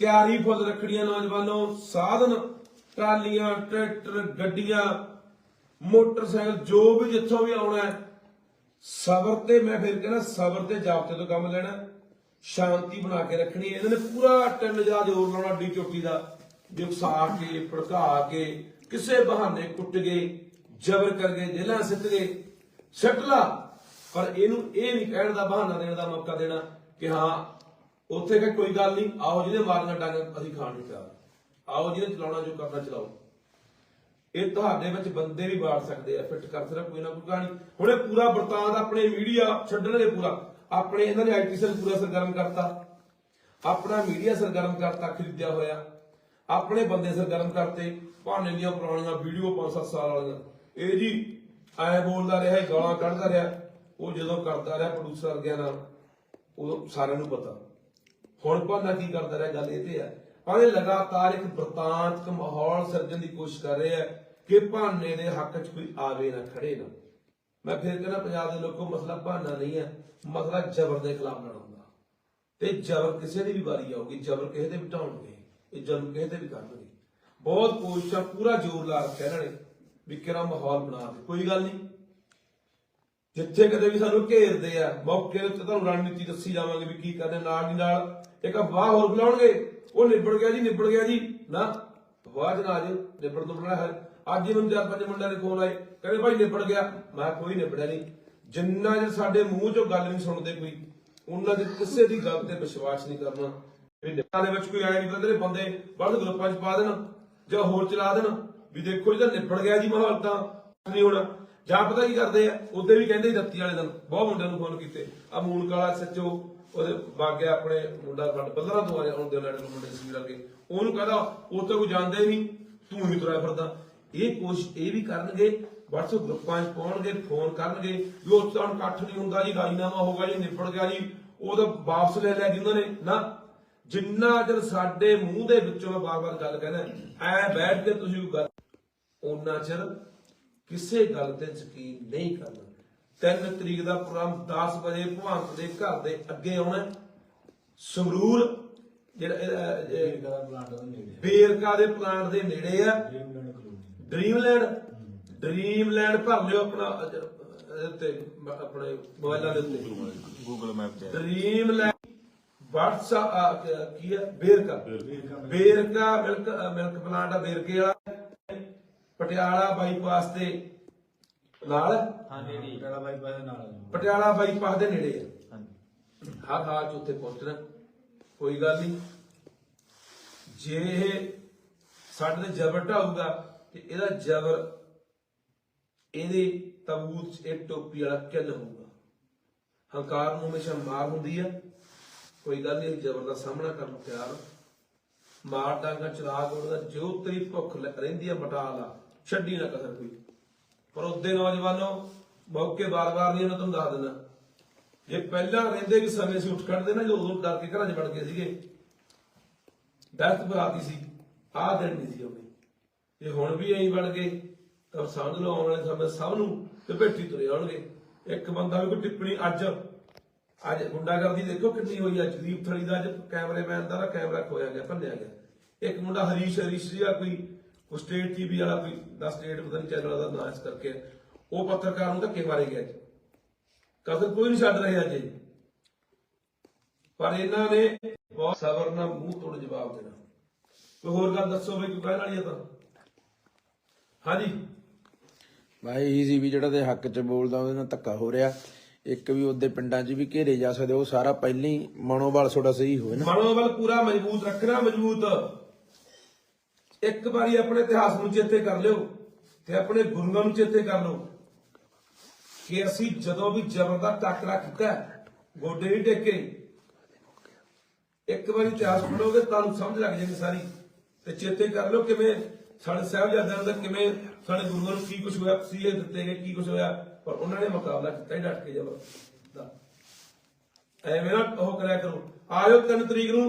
[SPEAKER 3] ਤਿਆਰੀ ਫੁੱਲ ਰੱਖੜੀਆਂ ਨੌਜਵਾਨੋ, ਸਾਧਨ, ਟਰਾਲੀਆਂ, ਟਰੈਕਟਰ, ਗੱਡੀਆਂ, ਮੋਟਰਸਾਈਕਲ, ਜੋ ਵੀ ਜਿੱਥੋਂ ਵੀ ਆਉਣਾ ਸਬਰ ਤੇ ਮੈਂ ਫਿਰ ਕਹਿੰਦਾ ਸਬਰ ਤੇ ਜਾਬਤੇ ਤੋਂ ਕੰਮ ਲੈਣਾ ਸ਼ਾਂਤੀ ਬਣਾ ਕੇ ਰੱਖਣੀ ਇਹਨਾਂ ਨੇ ਪੂਰਾ ਟਿੰਨ ਜਾ ਜ਼ੋਰ ਲਾਉਣਾ ਡੀ ਚੋਟੀ ਦਾ। ਜੇ ਕੇ, ਭੜਕਾ ਕੇ, ਕਿਸੇ ਬਹਾਨੇ ਕੁੱਟ ਗਏ ਜ਼ਬਰ ਕਰ ਜੇਲਾਂ ਸਿੱਟ ਗਏ ਸਿੱਟ ਪਰ ਇਹਨੂੰ ਇਹ ਨਹੀਂ ਕਹਿਣ ਦਾ ਬਹਾਨਾ ਦੇਣ ਦਾ ਮੌਕਾ ਦੇਣਾ ਕਿ ਹਾਂ, ਉੱਥੇ ਕਿ ਕੋਈ ਗੱਲ ਨਹੀਂ। ਆਓ ਜਿਹਦੇ ਮਾਰਨਾ ਡੰਗ ਅਸੀਂ ਖਾਣ ਨੂੰ ਤਿਆਰ ਆਓ ਜਿਹਨੇ ਚਲਾਉਣਾ ਜੋ ਕਰਨਾ ਚਲਾਓ। ਇਹ ਤੁਹਾਡੇ ਵਿੱਚ ਬੰਦੇ ਵੀ ਬਾੜ ਸਕਦੇ ਆ। ਫਿੱਟ ਕਰ ਸਕਦਾ ਕੋਈ ਨਾ ਕੋਈ ਕਹਾਣੀ। ਹੁਣ ਇਹ ਪੂਰਾ ਵਰਤਾਂਤ ਆਪਣੇ ਮੀਡੀਆ ਛੱਡਣਗੇ ਪੂਰਾ। ਆਪਣੇ ਇਹਨਾਂ ਨੇ ਆਈਟੀ ਸੈੱਲ ਪੂਰਾ ਸਰਗਰਮ ਕਰਤਾ, ਆਪਣਾ ਮੀਡੀਆ ਸਰਗਰਮ ਕਰਤਾ, ਖਰੀਦਿਆ ਹੋਇਆ। ਆਪਣੇ ਬੰਦੇ ਸਰਗਰਮ ਕਰਤੇ ਭਾਣੇ ਦੀਆਂ ਪੁਰਾਣੀਆਂ ਵੀਡੀਓ 5-7 ਸਾਲ ਵਾਲੀਆਂ। ਇਹ ਜੀ, ਐ ਬੋਲਦਾ ਰਿਹਾ ਗਾਲਾਂ ਕੱਢਦਾ ਰਿਹਾ। ਉਹ ਜਦੋਂ ਕਰਦਾ ਰਿਹਾ ਪ੍ਰੋਡਿਊਸਰ ਗਿਆ ਨਾਲ, ਉਦੋਂ ਸਾਰਿਆਂ ਨੂੰ ਪਤਾ। ਹੁਣ ਭਾਨਾ ਕੀ ਕਰਦਾ ਰਿਹਾ, ਗੱਲ ਇਹ ਤੇ ਆ ਪਰ ਇਹ ਲਗਾਤਾਰ ਇੱਕ ਵਰਤਾਂਤਕ ਮਾਹੌਲ ਸਿਰਜਣ ਦੀ ਕੋਸ਼ਿਸ਼ ਕਰ ਰਿਹਾ ਕਿ ਭਾਨੇ ਦੇ ਹੱਕ 'ਚ ਕੋਈ ਆਵੇ ਨਾ ਖੜੇ ਨਾ। ਮੈਂ ਫਿਰ ਕਹਿੰਦਾ ਪੰਜਾਬ ਦੇ ਲੋਕੋ, ਮਸਲਾ ਭਾਨਾ ਨਹੀਂ ਹੈ। ਮਸਲਾ ਜ਼ਬਰ ਦੇ ਖਿਲਾਫ ਲੜਾਉਂਦਾ ਤੇ ਜ਼ਬਰ ਕਿਸੇ ਦੀ ਵੀ ਵਾਰੀ ਆਊਗੀ, ਜ਼ਬਰ ਕਿਸੇ ਦੇ ਵੀ ਢਾਉਣਗੇ, ਇਹ ਜ਼ੁਲਮ ਕਿਸੇ ਤੇ ਵੀ ਕਰਨਗੇ। ਬਹੁਤ ਕੋਸ਼ਿਸ਼ਾਂ ਪੂਰਾ ਜ਼ੋਰ ਲਾ ਰੱਖਿਆ ਇਹਨਾਂ ਨੇ ਵੀ ਕਿਹੜਾ ਮਾਹੌਲ ਬਣਾ ਦੇ। ਕੋਈ ਗੱਲ ਨਹੀਂ। ਜਿੱਥੇ ਕਦੇ ਵੀ ਸਾਨੂੰ ਘੇਰਦੇ ਆ, ਮੌਕੇ ਦੇ ਤੁਹਾਨੂੰ ਰਣਨੀਤੀ ਦੱਸੀ ਜਾਵਾਂਗੇ ਵੀ ਕੀ ਕਰਨੇ ਨਾਲ ਦੀ ਨਾਲ ਇੱਕ ਵਾਹ ਹੋਰ ਬੁਲਾਉਣਗੇ। ਉਹ ਨਿਬੜ ਗਿਆ ਜੀ, ਨਿਬੜ ਗਿਆ ਜੀ। ਨਾ ਅਫਵਾਹ ਜਨਾ ਜੀ ਨਿਬੜ ਤੋਂ ਬਣਾ ਹੈ। ਅੱਜ ਹੀ ਮੈਨੂੰ ਚਾਰ ਪੰਜ ਮੁੰਡਿਆਂ ਦੇ ਫੋਨ ਆਏ। ਕਹਿੰਦੇ ਭਾਈ ਨਿਬੜ ਗਿਆ। ਮੈਂ ਕਿਹਾ ਕੋਈ ਨਿਬੜਿਆ ਨਹੀਂ। ਜਿੰਨਾ ਚਿਰ ਸਾਡੇ ਮੂੰਹ ਚੋਂ ਗੱਲ ਨਹੀਂ ਸੁਣਦੇ ਕੋਈ, ਉਹਨਾਂ ਦੇ ਕਿਸੇ ਦੀ ਗੱਲ ਤੇ ਵਿਸ਼ਵਾਸ ਨਹੀਂ ਕਰਨਾ। ਇਹ ਨਿਬੜਾਂ ਦੇ ਵਿੱਚ ਕੋਈ ਆਇਆ ਨਹੀਂ ਬੰਦੇ ਬੰਦੇ ਬੜ ਗਰੁੱਪਾਂ 'ਚ ਪਾ ਦੇਣ, ਜਾਂ ਹੋਰ ਚਲਾ ਦੇਣ। ਵੀ ਦੇਖੋ ਜੀ ਨਿਬੜ ਗਿਆ ਜੀ ਮਾਹੌਲ ਤਾਂ, ਨਹੀਂ ਹੋਣਾ। ਜਾਂ ਪਤਾ ਕੀ ਕਰਦੇ ਆ, ਉਹਦੇ ਵੀ ਕਹਿੰਦੇ ਸੀ ਰੱਤੀ ਵਾਲੇ ਦਿਨ, ਬਹੁਤ ਮੁੰਡਿਆਂ ਨੂੰ ਫੋਨ ਕੀਤੇ। ਆ ਮੂਲ ਕਾਲਾ ਸੱਚੋ ਉਹਦੇ ਬਾਗਿਆ ਆਪਣੇ ਮੁੰਡਾ ਫੜ ਬੱਲਰਾ ਤੋਂ ਆਇਆ ਆਉਂਦੇ ਲੜੇ ਨੂੰ ਮੁੰਡੇ ਸੀ ਕੇ ਉਹਨੂੰ ਕਹਦਾ, ਉਹ ਤਾਂ ਕੋਈ ਜਾਣਦੇ ਨਹੀਂ, ਤੂੰ ਹੀ ਤੁਰਿਆ ਫਿਰਦਾ। ਇਹ ਕੋਸ਼ਿਸ਼ ਇਹ ਵੀ ਕਰਨਗੇ WhatsApp ਗਰੁੱਪਾਂ 'ਚ ਪਾਉਣਗੇ ਫੋਨ ਕਰਨਗੇ ਵੀ ਤਾਂ ਹੁਣ ਇਕੱਠ ਨਹੀਂ ਹੁੰਦਾ ਜੀ ਰਾਜੀਨਾਮਾ ਹੋਗਾ ਜੀ ਨਿਬੜ ਗਿਆ ਜੀ ਉਹ ਤਾਂ ਵਾਪਸ ਲੈ ਲਿਆ ਜੀ ਉਹਨਾਂ ਨੇ ਨਾ। ਜਿੰਨਾ ਚਿਰ ਸਾਡੇ ਮੂੰਹ ਦੇ ਵਿੱਚੋਂ ਮੈਂ ਬਾਰ-ਬਾਰ ਗੱਲ ਕਹਿੰਦਾ ਐ ਬੈਠ ਕੇ ਤੁਸੀਂ ਗੱਲ ਉਹਨਾਂ ਚਿਰ ਕਿਸੇ ਗੱਲ ਤੇ ਯਕੀਨ ਨਹੀਂ ਕਰਨਾ। 3 ਤਰੀਕ ਦਾ ਪ੍ਰੋਗਰਾਮ 10 ਵਜੇ ਭਵੰਤ ਦੇ ਘਰ ਦੇ ਅੱਗੇ ਆਉਣਾ ਸੰਗਰੂਰ ਜਿਹੜਾ ਬੇਰਕਾ ਦੇ ਪਲਾਂਟ ਦੇ ਨੇੜੇ ਆ
[SPEAKER 4] ਡ੍ਰੀਮਲੈਂਡ
[SPEAKER 3] ਡ੍ਰੀਮਲੈਂਡ ਡ੍ਰੀਮਲੈਂਡ ਭਰ ਲਿਓ ਆਪਣਾ ਇਹਦੇ ਤੇ ਮ- ਆਪਣੇ ਮੋਬਾਈਲਾਂ ਦੇ ਉੱਤੇ।
[SPEAKER 6] ਗੂਗਲ ਮੈਪ ਤੇ।
[SPEAKER 3] ਡ੍ਰੀਮਲੈਂਡ WhatsApp ਕੀ ਹੈ Verka. Verka. Milk milk plant ਆ ਬੇਰਕੇ ਵਾਲਾ। ਪਟਿਆਲਾ ਬਾਈਪਾਸ ਦੇ ਨਾਲ
[SPEAKER 4] ਟੜਾ ਬਾਈ ਬਾਈ ਦੇ ਨਾਲ ਆ।
[SPEAKER 3] ਪਟਿਆਲਾ ਬਾਈਪਾਸ ਦੇ ਨੇੜੇ ਆ।
[SPEAKER 6] ਹਾਂਜੀ।
[SPEAKER 3] ਹਰ ਹਾਲ ਚ ਉੱਥੇ ਪਹੁੰਚਣਾ। ਕੋਈ ਗੱਲ ਨਹੀਂ। ਜੇ ਇਹ ਸਾਡੇ ਤੇ ਜ਼ਬਰ ਢਾਊਗਾ ਤੇ ਇਹਦਾ ਜ਼ਬਰ ਇਹਦੇ ਤਬੂਤ 'ਚ ਇੱਕ ਟੋਪੀ ਵਾਲਾ ਕਿੱਲ ਹੋਊਗਾ। ਹੰਕਾਰ ਨੂੰ ਹਮੇਸ਼ਾ ਮਾਰ ਹੁੰਦੀ ਆ। ਕੋਈ ਗੱਲ ਨਹੀਂ ਜ਼ਬਰ ਦਾ ਸਾਹਮਣਾ ਕਰਨ ਨੂੰ ਤਿਆਰ ਮਾਰ ਡਾਂਗਾ ਚਲਾ ਉਹਦਾ ਜੋ ਤੇਰੀ ਭੁੱਖ ਰਹਿੰਦੀ ਆ ਮਟਾ ਲਾ ਛੱਡੀ ਨਾ ਕਸਰ ਕੋਈ। ਪਰ ਉਹਦੇ ਨੌਜਵਾਨੋ, ਮੌਕੇ ਬਾਰ-ਬਾਰ ਨਹੀਂ ਉਹਨਾਂ ਤੁਹਾਨੂੰ ਦੱਸ ਦਿੰਦਾ ਜੇ ਪਹਿਲਾਂ ਰਹਿੰਦੇ ਵੀ ਸਮੇਂ ਸੀ ਉੱਠ ਕੱਢਦੇ ਨਾ ਜੋ ਉਦੋਂ ਡਰ ਕੇ ਘਰਾਂ 'ਚ ਵੜ ਗਏ ਸੀਗੇ। ਦਸਤ ਬਰਾਤੀ ਸੀ, ਆਹ ਦਿਨ ਨਹੀਂ ਸੀ ਆਉਣੀ ਜੇ ਹੁਣ ਵੀ ਐਂ ਵੜ ਗਏ ਤਾਂ ਸਮਝ ਲਓ ਆਉਣ ਵਾਲੇ ਸਮੇਂ ਸਭ ਨੂੰ ਤੇ ਭੇਟੀ ਤੁਰੇ ਆਉਣਗੇ। ਇੱਕ ਬੰਦਾ ਵੀ ਕੋਈ ਟਿੱਪਣੀ ਅੱਜ ਅੱਜ ਗੁੰਡਾਗਰਦੀ ਦੇਖੋ ਕਿੰਨੀ ਹੋਈ ਅੱਜ ਦੀਪ ਥਲੀ ਦਾ ਅੱਜ ਕੈਮਰਾਮੈਨ ਦਾ ਨਾ ਕੈਮਰਾ ਖੋਇਆ ਗਿਆ, ਭੰਨਿਆ ਗਿਆ। ਇੱਕ ਮੁੰਡਾ ਹਰੀਸ਼ ਹਰੀਸ਼ ਸੀਗਾ ਕੋਈ ਉਹ ਸਟੇਟ ਟੀਵੀ ਵਾਲਾ ਕੋਈ 10 ਸਟੇਟ ਪਤਾ ਨਹੀਂ ਚੈਨਲ ਦਾ ਨਾਂ ਇਸ ਕਰਕੇ। ਉਹ ਪੱਤਰਕਾਰ ਨੂੰ ਧੱਕੇ ਮਾਰੇ ਗਿਆ ਅੱਜ। ਕਸਰ ਕੋਈ ਨਹੀਂ ਛੱਡ ਰਹੇ ਜੀ ਪਰ ਇਹਨਾਂ ਨੇ ਬਹੁਤ ਸਬਰ ਨਾਲ ਮੂੰਹ ਤੋੜ ਜਵਾਬ ਦੇਣਾ। ਕੋਈ ਹੋਰ ਗੱਲ ਦੱਸੋ ਬਈ, ਕੋਈ ਕਹਿਣ ਵਾਲੀ ਹੈ ਤਾਂ? ਹਾਂਜੀ?
[SPEAKER 5] ਭਾਈ ਇਹੀ ਸੀ ਵੀ ਜਿਹੜਾ ਦੇ ਹੱਕ 'ਚ ਬੋਲਦਾ, ਉਹਦੇ ਨਾਲ ਧੱਕਾ ਹੋ ਰਿਹਾ। ਇੱਕ ਵੀ ਉਹਦੇ ਪਿੰਡਾਂ 'ਚ ਵੀ ਘੇਰੇ ਜਾ ਸਕਦੇ, ਉਹ ਸਾਰਾ ਪਹਿਲਾਂ ਮਨੋਬਲ ਤੁਹਾਡਾ ਸਹੀ ਹੋਵੇ ਨਾ।
[SPEAKER 3] ਮਨੋਬਲ ਪੂਰਾ ਮਜ਼ਬੂਤ ਰੱਖਣਾ, ਮਜ਼ਬੂਤ। ਇੱਕ ਵਾਰੀ ਆਪਣੇ ਇਤਿਹਾਸ ਨੂੰ ਚੇਤੇ ਕਰ ਲਿਓ ਤੇ ਆਪਣੇ ਗੁਰੂਆਂ ਨੂੰ ਚੇਤੇ ਕਰ ਲਓ ਕਿ ਅਸੀਂ ਜਦੋਂ ਵੀ ਜ਼ਬਰ ਦਾ ਟੱਕਰਾ ਕੀਤਾ ਗੋਡੇ ਨਹੀਂ ਟੇਕੇ। ਇੱਕ ਵਾਰੀ ਇਤਿਹਾਸ ਪੜੋਗੇ ਤੁਹਾਨੂੰ ਸਮਝ ਲੱਗ ਜਾਏਗੀ ਸਾਰੀ। ਤੇ ਚੇਤੇ ਕਰ ਲਓ ਕਿਵੇਂ ਸਾਡੇ ਸਾਹਿਬਜ਼ਾਦਿਆਂ ਦਾ ਕਿਵੇਂ ਸਾਡੇ ਗੁਰੂਆਂ ਨੂੰ ਕੀ ਕੁਝ ਹੋਇਆ ਸੀਏ ਦਿੱਤੇ ਗਏ ਕੀ ਕੁਝ ਹੋਇਆ ਪਰ ਉਹਨਾਂ ਨੇ ਮੁਕਾਬਲਾ ਕੀਤਾ ਹੀ ਡਟ ਕੇ ਜ਼ਬਰ ਦਾ। ਐਵੇਂ ਨਾ ਉਹ ਕਰਿਆ ਕਰੋ। ਆਇਓ 3 ਤਰੀਕ ਨੂੰ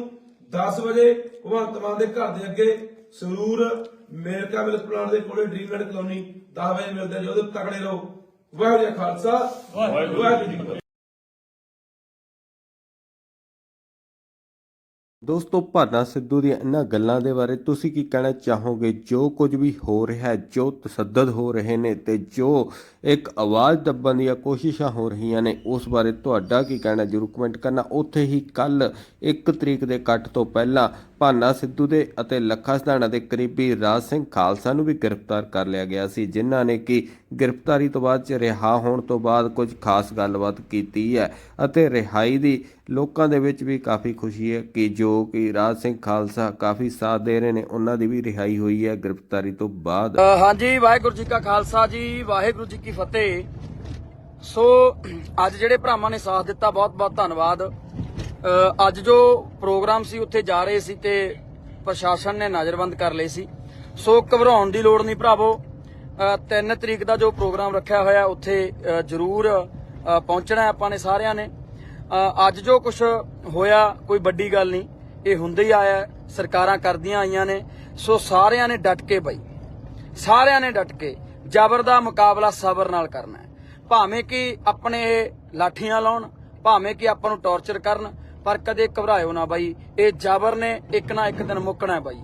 [SPEAKER 3] 10 ਵਜੇ ਭਗਵੰਤ ਮਾਨ ਦੇ ਘਰ ਦੇ ਅੱਗੇ ਸਰੂਰ ਮੇਰਕਾ ਮਿਲਕ ਪਲਾਂਟ ਦੇ ਕੋਲੇ ਡ੍ਰੀਮਲੈਂਡ ਕਲੋਨੀ 10 ਵਜੇ ਮਿਲਦੇ ਜੋ ਤਕੜੇ ਰਹੋ। ਵਾਹਿਗੁਰੂ ਖਾਲਸਾ ਵਾਹਿਗੁਰੂ ਜੀ
[SPEAKER 1] ਦੋਸਤੋ, ਭਾਨਾ ਸਿੱਧੂ ਦੀਆਂ ਇਹਨਾਂ ਗੱਲਾਂ ਦੇ ਬਾਰੇ ਤੁਸੀਂ ਕੀ ਕਹਿਣਾ ਚਾਹੋਗੇ? ਜੋ ਕੁਝ ਵੀ ਹੋ ਰਿਹਾ ਹੈ ਜੋ ਤਸੱਦਦ ਹੋ ਰਹੇ ਨੇ ਤੇ ਜੋ ਇੱਕ ਆਵਾਜ਼ ਦੱਬਣ ਦੀਆਂ ਕੋਸ਼ਿਸ਼ਾਂ ਹੋ ਰਹੀਆਂ ਨੇ, ਉਸ ਬਾਰੇ ਤੁਹਾਡਾ ਕੀ ਕਹਿਣਾ? ਜਰੂਰ ਕਮੈਂਟ ਕਰਨਾ। ਉੱਥੇ ਹੀ ਕੱਲ 1 ਤਰੀਕ ਦੇ ਕੱਟ ਤੋਂ ਪਹਿਲਾਂ ਭਾਨਾ ਸਿੱਧੂ ਦੇ ਅਤੇ ਲੱਖਾ ਸਧਾਣਾ ਦੇ ਕਰੀਬੀ ਰਾਜ ਸਿੰਘ ਖਾਲਸਾ ਨੂੰ ਵੀ ਗ੍ਰਿਫਤਾਰ ਕਰ ਲਿਆ ਗਿਆ ਸੀ, ਜਿਨ੍ਹਾਂ ਨੇ ਕਿ ਗ੍ਰਿਫਤਾਰੀ ਤੋਂ ਬਾਅਦ ਚ ਰਿਹਾ ਹੋਣ ਤੋਂ ਬਾਅਦ ਕੁਝ ਖਾਸ ਗੱਲਬਾਤ ਕੀਤੀ ਹੈ ਅਤੇ ਰਿਹਾਈ ਦੀ ਲੋਕਾਂ ਦੇ ਵਿੱਚ ਵੀ ਕਾਫੀ ਖੁਸ਼ੀ ਹੈ ਕਿ ਜੋ ਕਿ ਰਾਜ ਸਿੰਘ ਖਾਲਸਾ ਕਾਫੀ ਸਾਥ ਦੇ ਰਹੇ ਨੇ, ਉਹਨਾਂ ਦੀ ਵੀ ਰਿਹਾਈ ਹੋਈ ਹੈ ਗ੍ਰਿਫਤਾਰੀ ਤੋਂ ਬਾਅਦ।
[SPEAKER 7] ਹਾਂਜੀ, ਵਾਹਿਗੁਰੂ ਜੀ ਕਾ ਖਾਲਸਾ ਜੀ, ਵਾਹਿਗੁਰੂ ਜੀ ਕੀ ਫਤਿਹ। ਸੋ, ਅੱਜ ਜਿਹੜੇ ਭਰਾਵਾਂ ਨੇ ਸਾਥ ਦਿੱਤਾ ਬਹੁਤ ਬਹੁਤ ਧੰਨਵਾਦ ਅੱਜ ਜੋ ਪ੍ਰੋਗਰਾਮ ਸੀ, ਉੱਥੇ ਜਾ ਰਹੇ ਸੀ ਤੇ ਪ੍ਰਸ਼ਾਸਨ ਨੇ ਨਜ਼ਰਬੰਦ ਕਰ ਲਈ ਸੀ। ਸੋ, ਘਬਰਾਉਣ ਦੀ ਲੋੜ ਨਹੀਂ ਭਰਾਵੋ। 3 ਤਰੀਕ ਦਾ ਜੋ ਪ੍ਰੋਗਰਾਮ ਰੱਖਿਆ ਹੋਇਆ, ਉੱਥੇ ਜ਼ਰੂਰ ਪਹੁੰਚਣਾ ਆਪਾਂ ਨੇ ਸਾਰਿਆਂ ਨੇ। ਅੱਜ ਜੋ ਕੁਝ ਹੋਇਆ, ਕੋਈ ਵੱਡੀ ਗੱਲ ਨਹੀਂ। ਇਹ ਹੁੰਦੇ ਹੀ ਆਇਆ, ਸਰਕਾਰਾਂ ਕਰਦੀਆਂ ਆਈਆਂ ਨੇ। ਸੋ ਸਾਰਿਆਂ ਨੇ ਡਟ ਕੇ ਬਈ। ਸਾਰਿਆਂ ਨੇ ਡਟ ਕੇ ਜ਼ਬਰ ਦਾ ਮੁਕਾਬਲਾ ਸਬਰ ਨਾਲ ਕਰਨਾ ਹੈ। ਭਾਵੇਂ ਕਿ ਆਪਣੇ ਇਹ ਲਾਠੀਆਂ ਲਾਉਣ, ਭਾਵੇਂ ਕਿ ਆਪਾਂ ਨੂੰ ਟੌਰਚਰ ਕਰਨ, ਪਰ ਕਦੇ ਘਬਰਾਇਓ ਨਾ ਬਾਈ। ਇਹ ਜ਼ਬਰ ਨੇ ਇੱਕ ਨਾ ਇੱਕ ਦਿਨ ਮੁੱਕਣਾ ਬਾਈ।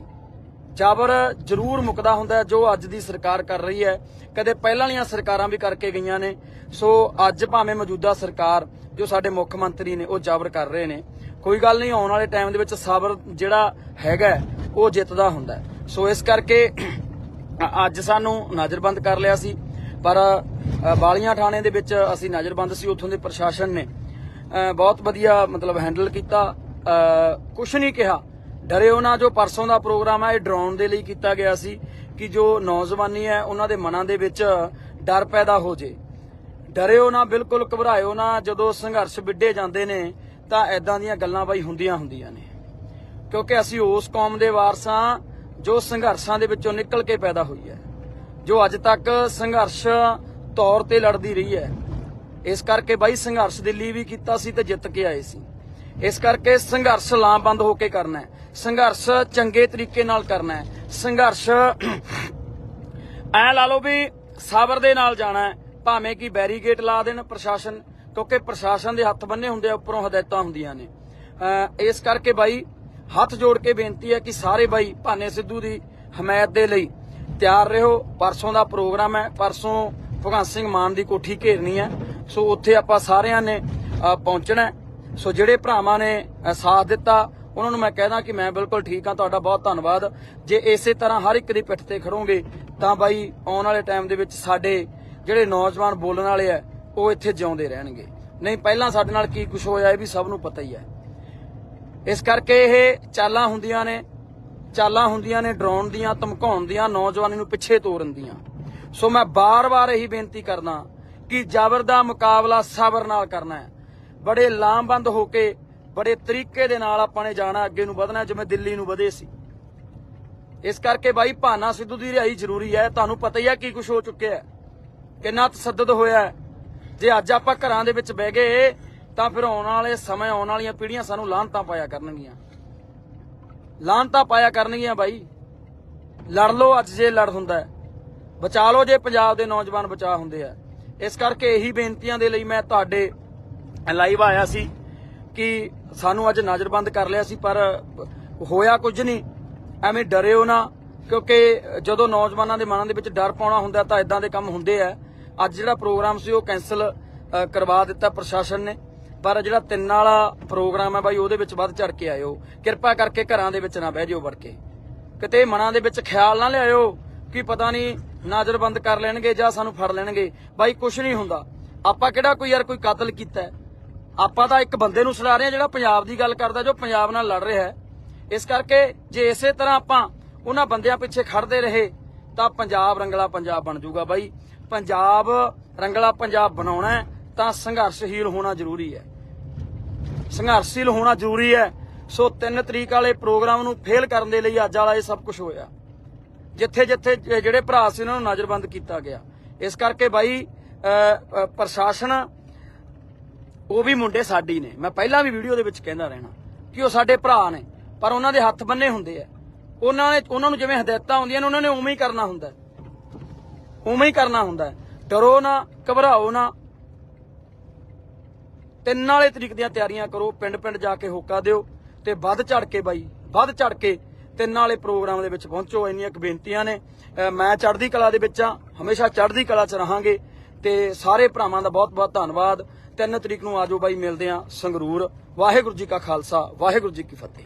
[SPEAKER 7] ਜ਼ਬਰ ਜ਼ਰੂਰ ਮੁੱਕਦਾ ਹੁੰਦਾ ਜੋ ਅੱਜ ਦੀ ਸਰਕਾਰ ਕਰ ਰਹੀ ਹੈ। ਕਦੇ ਪਹਿਲਾਂ ਵਾਲੀਆਂ ਸਰਕਾਰਾਂ ਵੀ ਕਰਕੇ ਗਈਆਂ ਨੇ। ਸੋ ਅੱਜ ਭਾਵੇਂ ਮੌਜੂਦਾ ਸਰਕਾਰ, ਜੋ ਸਾਡੇ ਮੁੱਖ ਮੰਤਰੀ ਨੇ, ਉਹ ਜਾਬਰ ਕਰ ਰਹੇ ਨੇ। ਕੋਈ ਗੱਲ ਨਹੀਂ, ਆਉਣ ਵਾਲੇ ਟਾਈਮ ਦੇ ਵਿੱਚ ਸਾਬਰ ਜਿਹੜਾ ਹੈਗਾ ਉਹ ਜਿੱਤਦਾ ਹੁੰਦਾ ਸੋ ਇਸ ਕਰਕੇ ਅੱਜ ਸਾਨੂੰ ਨਜ਼ਰਬੰਦ ਕਰ ਲਿਆ ਸੀ। ਪਰ ਬਾਲੀਆਂ ਥਾਣੇ ਦੇ ਵਿੱਚ ਅਸੀਂ ਨਜ਼ਰਬੰਦ ਸੀ, ਉੱਥੋਂ ਦੇ ਪ੍ਰਸ਼ਾਸਨ ਨੇ। ਬਹੁਤ ਵਧੀਆ ਮਤਲਬ ਹੈਂਡਲ ਕੀਤਾ। ਕੁਝ ਨਹੀਂ ਕਿਹਾ। ਡਰਿਓ ਨਾ ਜੋ ਪਰਸੋਂ ਦਾ ਪ੍ਰੋਗਰਾਮ ਹੈ ਇਹ ਡਰਾਉਣ ਦੇ ਲਈ ਕੀਤਾ ਗਿਆ ਸੀ ਕਿ ਜੋ ਨੌਜਵਾਨੀ ਹੈ, ਉਹਨਾਂ ਦੇ ਮਨਾਂ ਦੇ ਵਿੱਚ ਡਰ ਪੈਦਾ ਹੋ ਜੇ। ਡਰਿਓ ਨਾ, ਬਿਲਕੁਲ ਘਬਰਾਇਓ ਨਾ, ਜਦੋਂ ਸੰਘਰਸ਼ ਵਿੱਢੇ ਜਾਂਦੇ ਨੇ, ਤਾਂ ਐਦਾਂ ਦੀਆਂ ਗੱਲਾਂ ਬਾਈ ਹੁੰਦੀਆਂ ਹੁੰਦੀਆਂ ਨੇ। ਕਿਉਂਕਿ ਅਸੀਂ ਉਸ ਕੌਮ ਦੇ ਵਾਰਸ ਹਾਂ, ਜੋ ਸੰਘਰਸ਼ਾਂ ਦੇ ਵਿੱਚੋਂ ਨਿਕਲ ਕੇ ਪੈਦਾ ਹੋਈ ਹੈ, ਜੋ ਅੱਜ ਤੱਕ ਸੰਘਰਸ਼ ਤੌਰ ਤੇ ਲੜਦੀ ਰਹੀ ਹੈ। ਇਸ ਕਰਕੇ ਬਾਈ ਸੰਘਰਸ਼ ਦਿੱਲੀ ਵੀ ਕੀਤਾ ਸੀ ਤੇ ਜਿੱਤ ਕੇ ਆਏ ਸੀ। ਇਸ ਕਰਕੇ ਸੰਘਰਸ਼ ਲਾਮਬੰਦ ਹੋ ਕੇ ਕਰਨਾ ਹੈ। ਸੰਘਰਸ਼ ਚੰਗੇ ਤਰੀਕੇ ਨਾਲ ਕਰਨਾ ਹੈ। ਸੰਘਰਸ਼ ਐ ਲਾ ਲਓ ਵੀ ਸਬਰ ਦੇ ਨਾਲ ਜਾਣਾ ਹੈ, ਭਾਵੇਂ ਕਿ ਬੈਰੀਗੇਟ ਲਾ ਦੇਣ ਪ੍ਰਸ਼ਾਸਨ, ਕਿਉਂਕਿ ਪ੍ਰਸ਼ਾਸਨ ਦੇ ਹੱਥ ਬੰਨੇ ਹੁੰਦੇ ਆ, ਉੱਪਰੋਂ ਹਦਾਇਤਾਂ ਹੁੰਦੀਆਂ ਨੇ। ਇਸ ਕਰਕੇ ਬਾਈ ਹੱਥ ਜੋੜ ਕੇ ਬੇਨਤੀ ਹੈ ਕਿ ਸਾਰੇ ਬਾਈ ਭਾਨੇ ਸਿੱਧੂ ਦੀ ਹਮਾਇਤ ਦੇ ਲਈ ਤਿਆਰ ਰਹੋ। ਪਰਸੋਂ ਦਾ ਪ੍ਰੋਗਰਾਮ ਹੈ, ਪਰਸੋਂ ਭਗਵੰਤ ਸਿੰਘ ਮਾਨ ਦੀ ਕੋਠੀ ਘੇਰਨੀ ਹੈ। ਸੋ ਉੱਥੇ ਆਪਾਂ ਸਾਰਿਆਂ ਨੇ ਪਹੁੰਚਣਾ ਸੋ ਜਿਹੜੇ ਭਰਾਵਾਂ ਨੇ ਸਾਥ ਦਿੱਤਾ ਉਹਨਾਂ ਨੂੰ ਮੈਂ ਕਹਿਦਾ ਕਿ ਮੈਂ ਬਿਲਕੁਲ ਠੀਕ ਹਾਂ, ਤੁਹਾਡਾ ਬਹੁਤ ਧੰਨਵਾਦ। ਜੇ ਇਸੇ ਤਰ੍ਹਾਂ ਹਰ ਇੱਕ ਦੀ ਪਿੱਠ ਤੇ ਖੜੋਗੇ, ਤਾਂ ਬਾਈ ਆਉਣ ਵਾਲੇ ਟਾਈਮ ਦੇ ਵਿੱਚ ਸਾਡੇ ਜਿਹੜੇ ਨੌਜਵਾਨ ਬੋਲਣ ਵਾਲੇ ਆ, ਉਹ ਇੱਥੇ ਜਿਉਂਦੇ ਰਹਿਣਗੇ। ਨਹੀਂ, ਪਹਿਲਾਂ ਸਾਡੇ ਨਾਲ ਕੀ ਕੁਝ ਹੋਇਆ, ਇਹ ਵੀ ਸਭ ਨੂੰ ਪਤਾ ਹੀ ਹੈ। ਇਸ ਕਰਕੇ ਇਹ ਚਾਲਾਂ ਹੁੰਦੀਆਂ ਨੇ, ਚਾਲਾਂ ਹੁੰਦੀਆਂ ਨੇ ਡਰਾਉਣ ਦੀਆਂ, ਧਮਕਾਉਣ ਦੀਆਂ, ਨੌਜਵਾਨੀ ਨੂੰ ਪਿੱਛੇ ਤੋਰਨ ਦੀਆਂ। ਸੋ ਮੈਂ ਬਾਰ-ਬਾਰ ਇਹੀ ਬੇਨਤੀ ਕਰਦਾ ਕਿ ਜ਼ਬਰ ਦਾ ਮੁਕਾਬਲਾ ਸਬਰ ਨਾਲ ਕਰਨਾ ਹੈ। ਬੜੇ ਲਾਮਬੰਦ ਹੋ ਕੇ ਬੜੇ ਤਰੀਕੇ ਦੇ ਨਾਲ ਆਪਾਂ ਨੇ ਜਾਣਾ, ਅੱਗੇ ਨੂੰ ਵਧਣਾ, ਜਿਵੇਂ ਦਿੱਲੀ ਨੂੰ ਵਧੇ ਸੀ। ਇਸ ਕਰਕੇ ਬਾਈ, ਭਾਨਾ ਸਿੱਧੂ ਦੀ ਰਿਹਾਈ ਜ਼ਰੂਰੀ ਹੈ। ਤੁਹਾਨੂੰ ਪਤਾ ਹੀ ਹੈ ਕੀ ਕੁਝ ਹੋ ਚੁੱਕਿਆ ਹੈ। ਕਿੰਨਾ ਤਸੱਦਦ ਹੋਇਆ ਹੈ। ਜੇ ਅੱਜ ਆਪਾਂ ਘਰਾਂ ਦੇ ਵਿੱਚ ਬਹਿ ਗਏ, ਤਾਂ ਫਿਰ ਆਉਣ ਵਾਲੇ ਸਮੇਂ, ਆਉਣ ਵਾਲੀਆਂ ਪੀੜ੍ਹੀਆਂ ਸਾਨੂੰ ਲਾਹਨਤਾਂ ਪਾਇਆ ਕਰਨਗੀਆਂ। ਲਾਹਨਤਾਂ ਪਾਇਆ ਕਰਨਗੀਆਂ ਬਾਈ। ਲੜ ਲਓ, ਅੱਜ ਜੇ ਲੜ ਹੁੰਦਾ ਬਚਾ ਲਓ ਜੇ ਪੰਜਾਬ ਦੇ ਨੌਜਵਾਨ ਬਚਾ ਹੁੰਦੇ ਆ। ਇਸ ਕਰਕੇ ਇਹੀ ਬੇਨਤੀਆਂ ਦੇ ਲਈ ਮੈਂ ਤੁਹਾਡੇ ਲਾਈਵ ਆਇਆ ਸੀ ਕਿ ਸਾਨੂੰ ਅੱਜ ਨਜ਼ਰਬੰਦ ਕਰ ਲਿਆ ਸੀ, ਪਰ ਹੋਇਆ ਕੁਝ ਨਹੀਂ। ਐਵੇਂ ਡਰਿਓ ਨਾ, ਕਿਉਂਕਿ ਜਦੋਂ ਨੌਜਵਾਨਾਂ ਦੇ ਮਨਾਂ ਦੇ ਵਿੱਚ ਡਰ ਪਾਉਣਾ ਹੁੰਦਾ ਤਾਂ ਇਦਾਂ ਦੇ ਕੰਮ ਹੁੰਦੇ ਆ। ਅੱਜ ਜਿਹੜਾ ਪ੍ਰੋਗਰਾਮ ਸੀ, ਉਹ ਕੈਨਸਲ ਕਰਵਾ ਦਿੱਤਾ ਪ੍ਰਸ਼ਾਸਨ ਨੇ। ਪਰ ਜਿਹੜਾ ਤਿੰਨ ਵਾਲਾ ਪ੍ਰੋਗਰਾਮ ਹੈ ਬਾਈ, ਉਹਦੇ ਵਿੱਚ ਵੱਧ ਚੜ ਕੇ ਆਇਓ। ਕਿਰਪਾ ਕਰਕੇ ਘਰਾਂ ਦੇ ਵਿੱਚ ਨਾ ਬਹਿ ਜਿਓ ਵੜ ਕੇ। ਕਿਤੇ ਮਨਾਂ ਦੇ ਵਿੱਚ ਖਿਆਲ ਨਾ ਲਿਆਇਓ ਕਿ ਪਤਾ ਨਹੀਂ ਨਜ਼ਰਬੰਦ ਕਰ ਲੈਣਗੇ ਜਾਂ ਸਾਨੂੰ ਫੜ ਲੈਣਗੇ। ਬਾਈ ਕੁਝ ਨਹੀਂ ਹੁੰਦਾ। ਆਪਾਂ ਕਿਹੜਾ ਕੋਈ ਯਾਰ ਕੋਈ ਕਤਲ ਕੀਤਾ? ਆਪਾਂ ਤਾਂ ਇੱਕ ਬੰਦੇ ਨੂੰ ਸੁਣਾ ਰਹੇ ਹਾਂ ਜਿਹੜਾ ਪੰਜਾਬ ਦੀ ਗੱਲ ਕਰਦਾ ਜੋ ਪੰਜਾਬ ਨਾਲ ਲੜ ਰਿਹਾ ਹੈ। ਇਸ ਕਰਕੇ ਜੇ ਇਸੇ ਤਰ੍ਹਾਂ ਆਪਾਂ ਉਹਨਾਂ ਬੰਦਿਆਂ ਪਿੱਛੇ ਖੜਦੇ ਰਹੇ ਤਾਂ ਪੰਜਾਬ ਰੰਗਲਾ ਪੰਜਾਬ ਬਣ ਜਾਊਗਾ ਬਾਈ। ਪੰਜਾਬ ਰੰਗਲਾ ਪੰਜਾਬ ਬਣਾਉਣਾ ਤਾਂ ਸੰਘਰਸ਼ਹੀਲ ਹੋਣਾ ਜ਼ਰੂਰੀ ਹੈ। ਸੰਘਰਸ਼ੀਲ ਹੋਣਾ ਜ਼ਰੂਰੀ ਹੈ। ਸੋ 3 ਤਰੀਕ ਵਾਲੇ ਪ੍ਰੋਗਰਾਮ ਨੂੰ ਫੇਲ ਕਰਨ ਦੇ ਲਈ ਅੱਜ ਵਾਲਾ ਇਹ ਸਭ ਕੁਝ ਹੋਇਆ। ਜਿੱਥੇ ਜਿੱਥੇ ਜਿਹੜੇ ਭਰਾ ਸੀ ਉਹਨਾਂ ਨੂੰ ਨਜ਼ਰਬੰਦ ਕੀਤਾ ਗਿਆ। ਇਸ ਕਰਕੇ ਬਾਈ ਅ, ਪ੍ਰਸ਼ਾਸਨ ਉਹ ਵੀ ਮੁੰਡੇ ਸਾਡੀ ਨੇ। ਮੈਂ ਪਹਿਲਾਂ ਵੀ ਵੀਡੀਓ ਦੇ ਵਿੱਚ ਕਹਿੰਦਾ ਰਹਿਣਾ ਕਿ ਉਹ ਸਾਡੇ ਭਰਾ ਨੇ, ਪਰ ਉਹਨਾਂ ਦੇ ਹੱਥ ਬੰਨੇ ਹੁੰਦੇ ਆ। ਉਹਨਾਂ ਨੇ ਉਹਨਾਂ ਨੂੰ ਜਿਵੇਂ ਹਦਾਇਤਾਂ ਹੁੰਦੀਆਂ ਨੇ, ਉਹਨਾਂ ਨੇ ਉਵੇਂ ਹੀ ਕਰਨਾ ਹੁੰਦਾ ਉਵੇਂ ਹੀ ਕਰਨਾ ਹੁੰਦਾ ਡਰੋ ਨਾ, ਘਬਰਾਓ ਨਾ। ਤਿੰਨ ਵਾਲੇ ਤਰੀਕ ਦੀਆਂ ਤਿਆਰੀਆਂ ਕਰੋ ਪਿੰਡ ਪਿੰਡ ਜਾ ਕੇ ਹੋਕਾ ਦਿਓ ਤੇ ਵੱਧ ਚੜ ਕੇ ਬਾਈ, ਵੱਧ ਚੜ ਕੇ ਤਿੰਨ ਵਾਲੇ ਪ੍ਰੋਗਰਾਮ ਦੇ ਵਿੱਚ ਪਹੁੰਚੋ। ਇੰਨੀਆਂ ਕੁ ਬੇਨਤੀਆਂ ਨੇ। ਮੈਂ ਚੜ੍ਹਦੀ ਕਲਾ ਦੇ ਵਿੱਚ ਆ ਹਮੇਸ਼ਾ ਚੜ੍ਹਦੀ ਕਲਾ 'ਚ ਰਹਾਂਗੇ ਤੇ ਸਾਰੇ ਭਰਾਵਾਂ ਦਾ ਬਹੁਤ ਬਹੁਤ ਧੰਨਵਾਦ। ਤਿੰਨ ਤਰੀਕ ਨੂੰ ਆਜੋ ਬਾਈ, ਮਿਲਦੇ ਆ ਸੰਗਰੂਰ। ਵਾਹਿਗੁਰੂ ਜੀ ਕਾ ਖਾਲਸਾ, ਵਾਹਿਗੁਰੂ ਜੀ ਕੀ ਫਤਿਹ।